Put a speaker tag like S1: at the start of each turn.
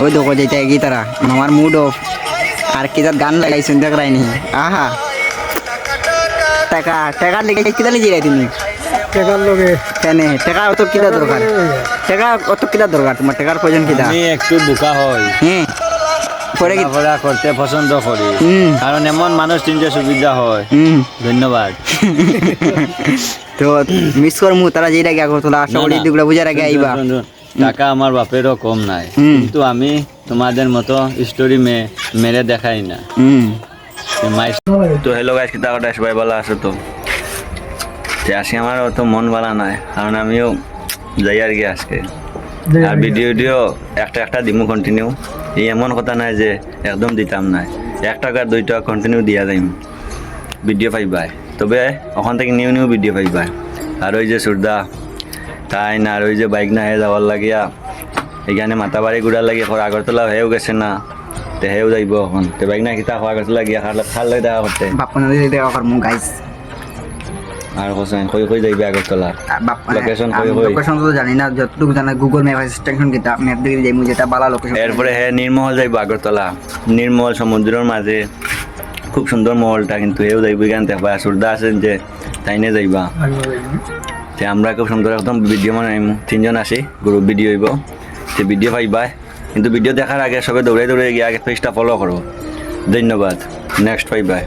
S1: ওই দেখো যেটা এগিয়ে তারা আমার মুড অফ আর কি তার গান লাগাই শুনতে আহা। টাকা টাকা লেগে কিতা রাই তুমি।
S2: টাকার লগে।
S1: কেন? টাকা অত কিতা দরকার? টাকা অত কিতা দরকার? তোমার টাকার প্রয়োজন কিতা?
S3: আমি একটু বোকা হই।
S1: হ্যাঁ। পরে কি
S3: ঘোরা করতে পছন্দ করি।
S1: হুম।
S3: কারণ এমন মানুষ তিনটে সুবিধা হয়।
S1: হুম।
S3: ধন্যবাদ।
S1: তো মিস করমু তারা যেটা গিয়া করতলা আশা করি দুগুলা বুঝার আগে আইবা।
S3: টাকা আমার বাপেরও কম নাই। কিন্তু আমি তোমাদের মতো স্টোরি মে মেরে দেখাই না। তো হ্যালো গাইস কিতা কটা সবাই ভালো আছো তো? আসি আমার অত মন ভালো নাই কারণ আমিও যাই আর কি আজকে। আর ভিডিও ভিডিও একটা একটা দিমু কন্টিনিউ এই এমন কথা নাই যে একদম দিতাম নাই। এক টাকা দুই টাকা কন্টিনিউ দিয়া যাইম ভিডিও পাইবাই। তবে ওখান থেকে নিউ নিউ ভিডিও পাইবাই। আর ওই যে সুরদা তাই না আর ওই যে বাইক না হয়ে যাওয়ার লাগিয়া এখানে মাতাবাড়ি ঘুরার লাগে এখন আগরতলা হয়েও গেছে না তে হেও যাইব এখন। তে বাইক না কিতা আগরতলা গিয়া খার খার লাগে দেখা করতে
S1: বাপ কোনো দিকে দেখা করমু গাইস
S3: আর কোথায় কই কই যাইবে আগরতলা Location কই কই?
S1: লোকেশন তো জানি না যতটুকু জানা গুগল ম্যাপ অ্যাসিস্ট্যান্ট কিতা ম্যাপ দিকে যাইমু যেটা বালা লোকেশন
S3: এরপরে হে নির্মহল যাইব আগরতলা নির্মল সমুদ্রের মাঝে খুব সুন্দর মহলটা কিন্তু হেও যাইব এখান থেকে সুরদা আছেন যে তাইনে যাইবা। তে আমরা খুব সুন্দর একদম ভিডিও বানাইম তিনজন আসি গ্রুপ ভিডিও হইব। সে ভিডিও পাইবা। কিন্তু ভিডিও দেখার আগে সবে দৌড়ে দৌড়ে গিয়ে আগে পেজটা ফলো করো ধন্যবাদ। নেক্সট পাইবাই